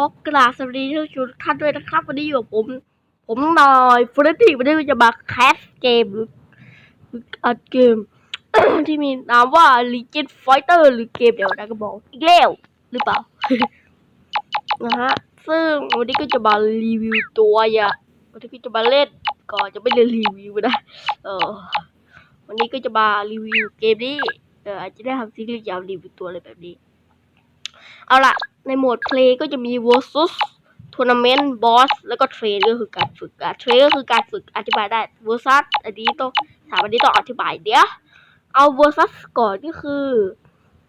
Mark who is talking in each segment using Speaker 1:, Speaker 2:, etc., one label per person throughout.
Speaker 1: อกราบสวัสดีทุกท่านด้วยนะครับ วันนี้อยู่กับผม ผมนอยฟรดดี้วันนี้จะมาแคสเกมหรืออัดเกม ที่มีนามว่า Legend Fighter หรือเกมเดี๋ยวนะก็บอกอีกแล้วหรือเปล่า นะฮะ ซึ่งวันนี้ก็จะมารีวิวตัวอย่าวันนี้ก็จะมาเล่นก็จะไม่ได้รีวิวนะเออวันนี้ก็จะมารีวิวเกมนี้เอออาจจะได้ทำซีรีส์ยาวรีวิวตัวอะไรแบบนี้ เอาล่ะ ในโหมดเพลย์ก็จะมี versus tournament boss แล้วก็เทรนก็คือการฝึกอะเทรนก็คือการฝึกอธิบายได้ versus อันนี้ต้องถามอันนี้ต้องอธิบายเดี๋ยวเอา versus ก่อนก็คือ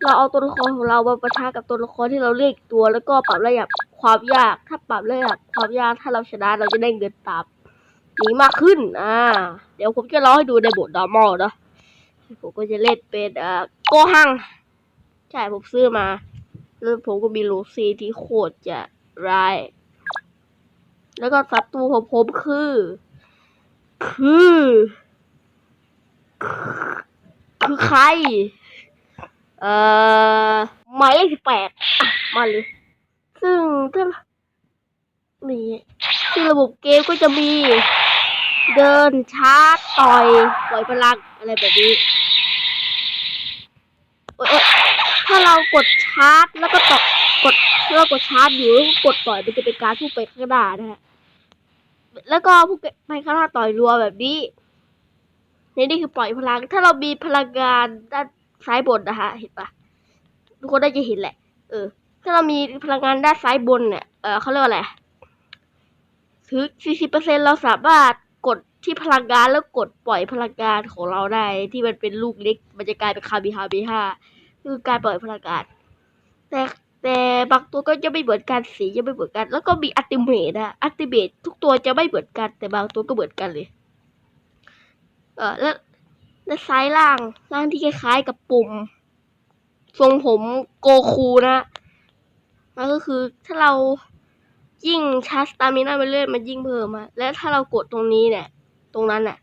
Speaker 1: เราเอาตัวละครของเรามาประทะกับตัวละครที่เราเลือกตัวแล้วก็ปรับระดับความยาก ถ้าปรับระดับความยากถ้าเราชนะเราจะได้เงินตามนี้มากขึ้นอ่าเดี๋ยวผมจะเล่าให้ดูในบท normal เนอะผมก็จะเล่นเป็นเอ่อโกหังใช่ผมซื้อมา แล้วผมก็มีลูซี่ที่โคตรจะร้าย แล้วก็ศัตรูของผมคือ คือ คือใคร เอ่อหมายเลขสิบแปดมาเลย ซึ่งถ้านี่ซึ่งระบบเกมก็จะมี เดินชาร์จต่อย ปล่อยพลังอะไรแบบนี้ โอ๊ยโอ๊ย ถ้าเรากดชาร์จแล้วก็ตอกดถ้าเรากดชาร์จอยู่แล้วก็กดต่อยมันจะเป็นการพุ่งไปข้างหน้านะฮะแล้วก็พุ่งไปข้างหน้าต่อยรัวแบบนี้นี่นี่คือปล่อยพลัง ถ้าเรามีพลังงานด้านซ้ายบนนะฮะเห็นปะทุกคนได้จะเห็นแหละ เออ ถ้าเรามีพลังงานด้านซ้ายบนเนี่ยเออเขาเรียกว่าอะไรถึง40%เราสามารถกดที่พลังงานแล้วกดปล่อยพลังงานของเราได้ที่มันเป็นลูกเล็ก มันจะกลายเป็นคาบิฮาบิฮา คือการปล่อยพลังงานแต่แต่บางตัวก็จะไม่เหมือนกันสีจะไม่เหมือนกัน แล้วก็มีอัติเมตอะอัติเมตทุกตัวจะไม่เหมือนกัน แต่บางตัวก็เหมือนกันเลย เออแล้วและซ้ายล่างล่างที่คล้ายๆกับปุ่ม ทรงผมโกคูนะมันก็คือถ้าเรายิ่งชาร์จสตามิน่าไปเรื่อยมันยิ่งเพิ่มอะและถ้าเรากดตรงนี้เนี่ย ตรงนั้นน่ะ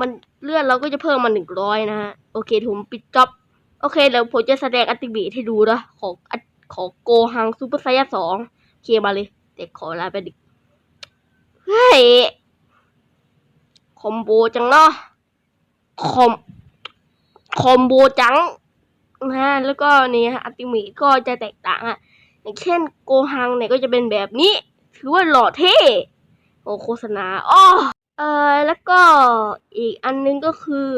Speaker 1: มันเลื่อนเราก็จะเพิ่มมาหนึ่งร้อยนะฮะ โอเคผมปิดจ็อบ โอเคเดี๋ยวผมจะแสดงอัติบตให้ดูนะ ของอัตของโกฮังซูเปอร์ไซยาสองเคมาเลยเด็กขอลาไปดิเฮ้ย คอมโบจังเนาะคอมคอมโบจังนะฮะแล้วก็นี่ฮะอัติมตก็จะแตกต่างอะอย่างเช่นโกฮังเนี่ยก็จะเป็นแบบนี้ ถือว่าหล่อเท่โอโฆษณาอ้อเออแล้วก็อีกอันนึงก็คือ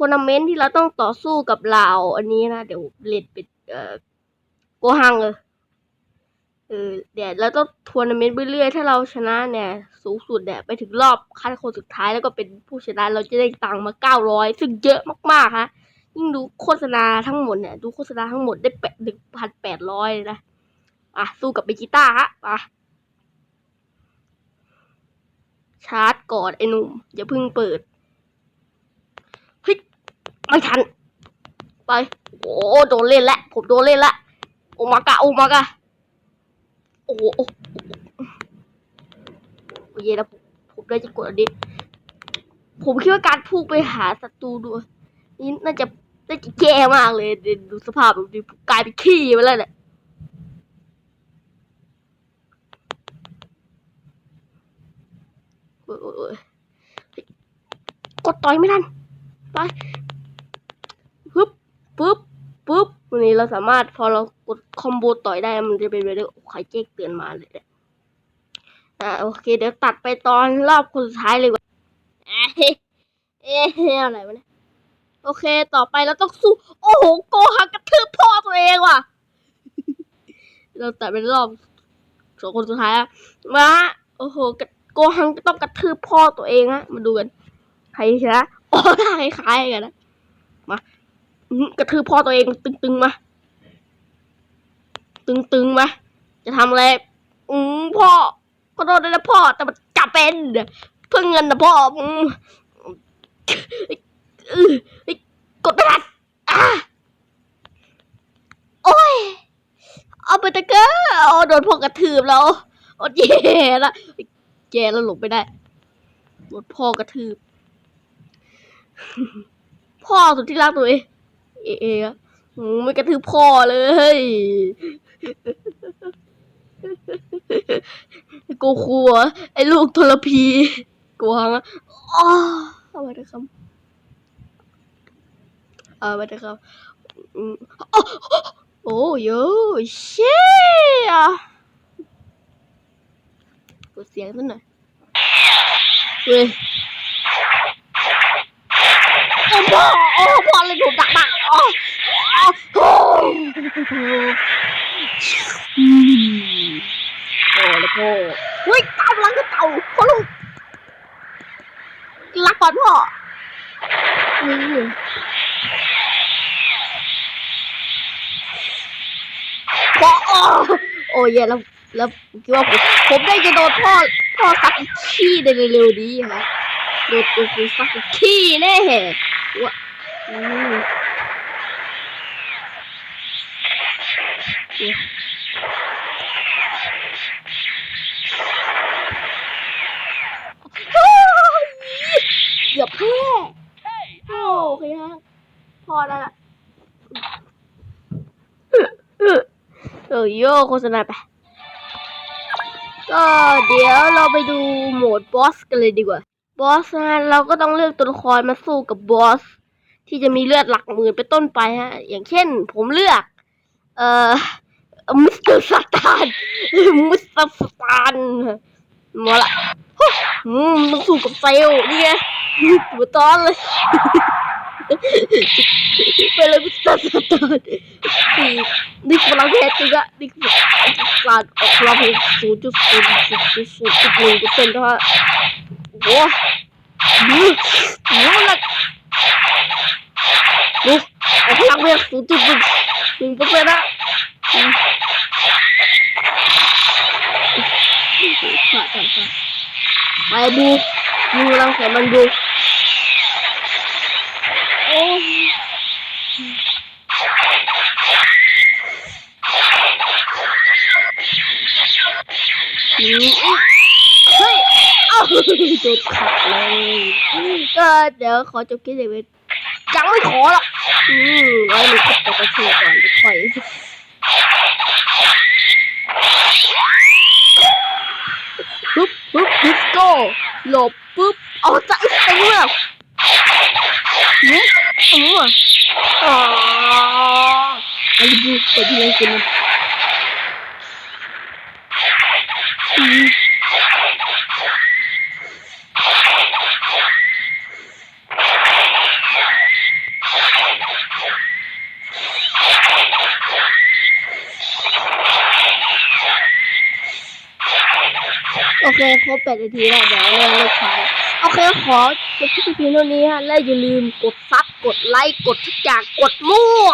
Speaker 1: ทัวร์นาเมนต์ที่เราต้องต่อสู้กับลาวอันนี้นะ เดี๋ยวเล่นเป็นเอ่อโกฮังเออเออเดี๋ยวเราต้องทัวร์นาเมนต์ไปเรื่อยถ้าเราชนะเนี่ย สูงสุดเนี่ยไปถึงรอบคัดคนสุดท้ายแล้วก็เป็นผู้ชนะเราจะได้ตังค์มาเก้าร้อยซึ่งเยอะมากๆฮะยิ่งดูโฆษณาทั้งหมดเนี่ย ดูโฆษณาทั้งหมดได้แปดหนึ่งพันแปดร้อยเลยนะอะสู้กับเบจิต้าฮะอะชาร์จก่อนไอ้หนุ่มอย่าเพิ่งเปิด ไม่ทัน ไป โอ้โดนเล่นแล้วผมโดนเล่นล้วโอมากะโอมากะโอ้โหโอ้ยแล้วผมได้จะกดอันนี้ผมคิดว่าการพุ่งไปหาศัตรูดูนี่น่าจะน่าจะแย่มากเลยเดนดูสภาพดูดิกลายเป็นขี้ไปแล้วเนี่ยกดต่อยไม่ทันไป ปึ๊บปึ๊บวันนี้เราสามารถพอเรากดคอมโบต่อยได้มันจะเป็นไปได้ไข่เจ๊กเตือนมาเลยเนี่ยอ่าโอเค เดี๋ยวตัดไปตอนรอบคนสุดท้ายเลยว่าเอ๊ะเอ๊ะอะไรวะเนี่ยโอเค ต่อไปเราต้องสู้ โอ้โห โกหังกระทืบพ่อตัวเองว่ะ เราตัดเป็นรอบสองคนสุดท้ายอะมาโอ้โห โกหังก็ต้องกระทืบพ่อตัวเองฮะ มาดูกัน ใครชนะโอ้คล้ายๆกันนะ มา กระทืบพ่อตัวเองตึงๆมาตึงๆมาจะทำอะไร อืมพ่อขอโทษด้วยนะพ่อ แต่มันจะเป็นเพื่อเงินนะพ่ออกดไม่ทันอะโอ้ย เอาไปตะเกอโอ้โดนพ่อกระทืบแล้วโอ้แย่ละแย่แล้วหลบไม่ได้โดนพ่อกระทืบ พ่อสุดที่รักตัวเอง เอเอไม่กระทืบพ่อเลยโกคูเหรอไอ้ลูกทรพีกวางอะอ๋อเอาไปเถอะครับเอาไปเถอะครับอืมโอ้โอ้ยเชี่ยกดเสียงสักหน่อยเฮ้ยโอ้พ่อโอ้พ่อเลยถูกดักดัก โอ้อืมโอ้แล้วพ่อเฮ้ยเต่าลังก็เต่าพ่อลูกรักก่อนพ่ออืมพ่อโอ้โอ้ยแล้วแล้วคิดว่าผมผมได้จะโดนพ่อพ่อซักอีกขี้ในเร็วๆนี้ฮะโดนตัวกูซักอีกขี้แน่วะอืมอย่าแพ้โอเคฮะพอแล้วล่ะเออโยโฆษณาไป ก็เดี๋ยวเราไปดูโหมดบอสกันเลยดีกว่า บอสนะเราก็ต้องเลือกตัวละครมาสู้กับบอส ที่จะมีเลือดหลักหมื่นเป็นต้นไปฮะ อย่างเช่น ผมเลือก เอ่อ มิสเตอร์สตานมิสเตอร์สตานมาละอืมต้องสู้กับเซลนี่ไงหัวตอนเลยไปเลยมิสเตอร์สตาร์นี่นี่พลังเพชรจริงอะนี่คือสารออกพลังเพชรศูนย์จุดศูนย์ศูนย์จุดศูนย์จุดหนึ่งเปอร์เซ็นต์นะฮะโอ้โหดูดูละดูออกพลังเพชรศูนย์จุดหนึ่งหนึ่งเปอร์เซ็นต์นะอืม ขาดขาดขาดไปดูยิงรังแสมันดูโอ้ยอืมเฮ้ยเอ้าโดนขัดเลยก็เดี๋ยวขอจบคลิปเด็กเวทยังไม่ขอหรอกอืมไว้มันกดตัวกระเชือกก่อนแล้วค่อยปุ๊บปุ๊บดิสโก้หล บปุ๊บเอาใจเต็มเลยเนี่ยเอออ๋อไอ้ดูไปที่ไหนกันนะ เคครบแปดนาทีแล้วเดี๋ยวเราเลิกขายโอเคขอจบที่เพียงเท่านี้ฮะและอย่าลืมกดซับกดไลค์กดทุกอย่างกดมั่ว